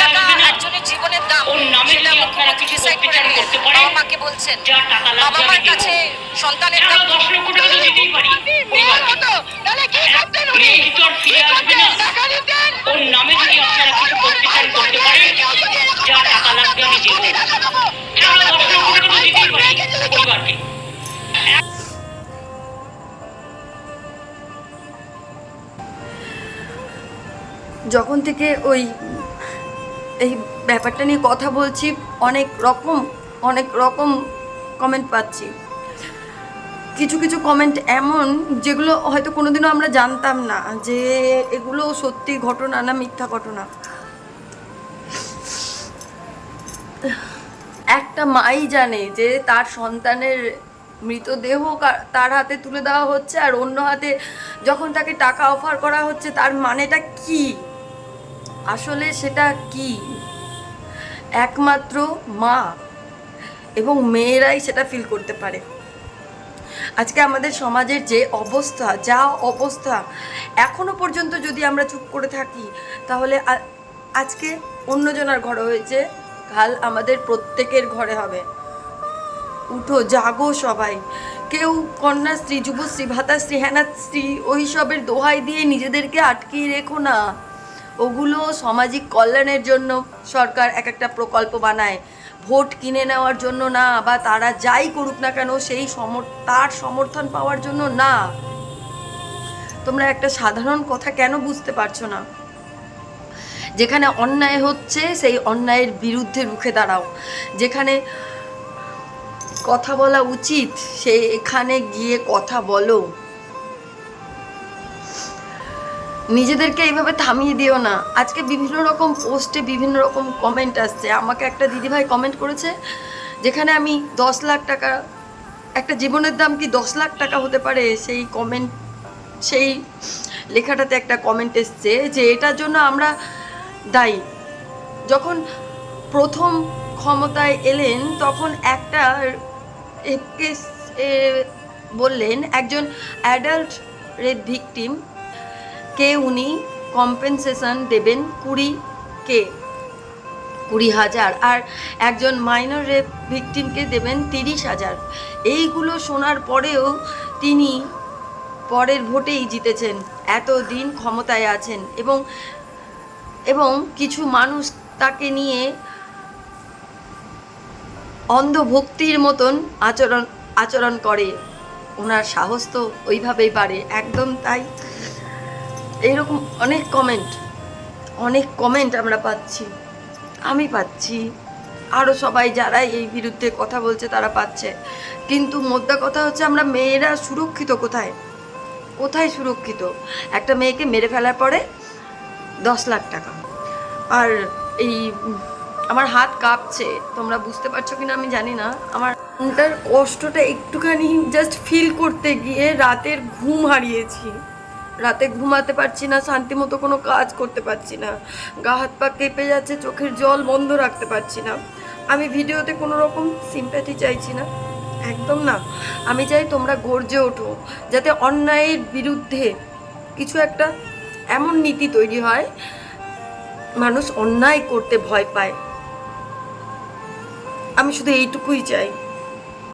লাখ টাকা একজনের জীবনের দাম ওর নামে সেটা মুখ্যমন্ত্রী কিছু ডিসাইড করে নিলেন বাবা মাকে বলছেন যা টাকা লাগবে বাবা মার কাছে সন্তানের দাম দশ লক্ষ টাকা দিতেই পারি পরিবারকে। মেয়ে কি তো আর ফিরে আসবে না। ওর নামে যদি আপনারা কিছু করতে চান করতে পারেন। যা টাকা লাগবে আমি দেবো। আরও দশ লক্ষ টাকা দিতেই পারি পরিবারকে। যখন থেকে ওই এই ব্যাপারটা নিয়ে কথা বলছি, অনেক রকম অনেক রকম কমেন্ট পাচ্ছি। কিছু কিছু কমেন্ট এমন যেগুলো হয়তো কোনোদিনও আমরা জানতাম না যে এগুলো সত্যি ঘটনা না মিথ্যা ঘটনা। একটা মাই জানে যে তার সন্তানের মৃতদেহ তার হাতে তুলে দেওয়া হচ্ছে আর অন্য হাতে যখন তাকে টাকা অফার করা হচ্ছে, তার মানেটা কি? আসলে সেটা কি? একমাত্র মা এবং মেয়েরাই সেটা ফিল করতে পারে। আজকে আমাদের সমাজের যে অবস্থা, যা অবস্থা, এখনও পর্যন্ত যদি আমরা চুপ করে থাকি, তাহলে আজকে অন্যজনার ঘরে হয়েছে, কাল আমাদের প্রত্যেকের ঘরে হবে। উঠো, জাগো সবাই। কেউ কন্যাশ্রী যুবশ্রী ভাতাশ্রী হেনাশ্রী ওই সবের দোহাই দিয়ে নিজেদেরকে আটকিয়ে রেখো না। ওগুলো সামাজিক কল্যাণের জন্য সরকার এক একটা প্রকল্প বানায়। ভোট কিনে নেওয়ার জন্য না, বা তারা যাই করুক না কেন, সেই তার সমর্থন পাওয়ার জন্য না। তোমরা একটা সাধারণ কথা কেন বুঝতে পারছ না? যেখানে অন্যায় হচ্ছে, সেই অন্যায়ের বিরুদ্ধে রুখে দাঁড়াও। যেখানে কথা বলা উচিত, সে এখানে গিয়ে কথা বলো। নিজেদেরকে এইভাবে থামিয়ে দিও না। আজকে বিভিন্ন রকম পোস্টে বিভিন্ন রকম কমেন্ট আসছে। আমাকে একটা দিদিভাই কমেন্ট করেছে, যেখানে আমি দশ লাখ টাকা, একটা জীবনের দাম কি দশ লাখ টাকা হতে পারে? সেই কমেন্ট সেই লেখাটাতে একটা কমেন্ট এসছে যে এটার জন্য আমরা দায়ী। যখন প্রথম ক্ষমতায় এলেন, তখন একটা একে বললেন, একজন অ্যাডাল্ট রেপ ভিকটিম কে উনি? কম্পেনসেশন দেবেন কুড়ি কে? কুড়ি হাজার। আর একজন মাইনর রেপ ভিকটিমকে দেবেন তিরিশ হাজার। এইগুলো শোনার পরেও তিনি পরের ভোটেই জিতেছেন। এতদিন ক্ষমতায় আছেন এবং এবং কিছু মানুষ তাকে নিয়ে অন্ধভক্তির মতন আচরণ আচরণ করে। ওনার সাহস তো ওইভাবেই বাড়ে। একদম তাই। এইরকম অনেক কমেন্ট অনেক কমেন্ট আমরা পাচ্ছি। আমি পাচ্ছি। আরও সবাই যারা এই বিরুদ্ধে কথা বলছে তারা পাচ্ছে। কিন্তু মোদ্দা কথা হচ্ছে আমরা মেয়েরা সুরক্ষিত কোথায়? কোথায় সুরক্ষিত? একটা মেয়েকে মেরে ফেলার পরে দশ লাখ টাকা। আর এই, আমার হাত কাঁপছে। তোমরা বুঝতে পারছ কিনা আমি জানি না। আমার মনটার কষ্টটা একটুখানি জাস্ট ফিল করতে গিয়ে রাতের ঘুম হারিয়েছি। রাতে ঘুমাতে পারছি না, শান্তি মতো কোনো কাজ করতে পারছি না। গা হাত পা কেঁপে যাচ্ছে, চোখের জল বন্ধ রাখতে পারছি না। আমি ভিডিওতে কোনো রকম সিম্প্যাথি চাইছি না। একদম না। আমি চাই তোমরা গর্জে ওঠো, যাতে অন্যায়ের বিরুদ্ধে কিছু একটা এমন নীতি তৈরি হয়, মানুষ অন্যায় করতে ভয় পায়। আমি শুধু এইটুকুই চাই।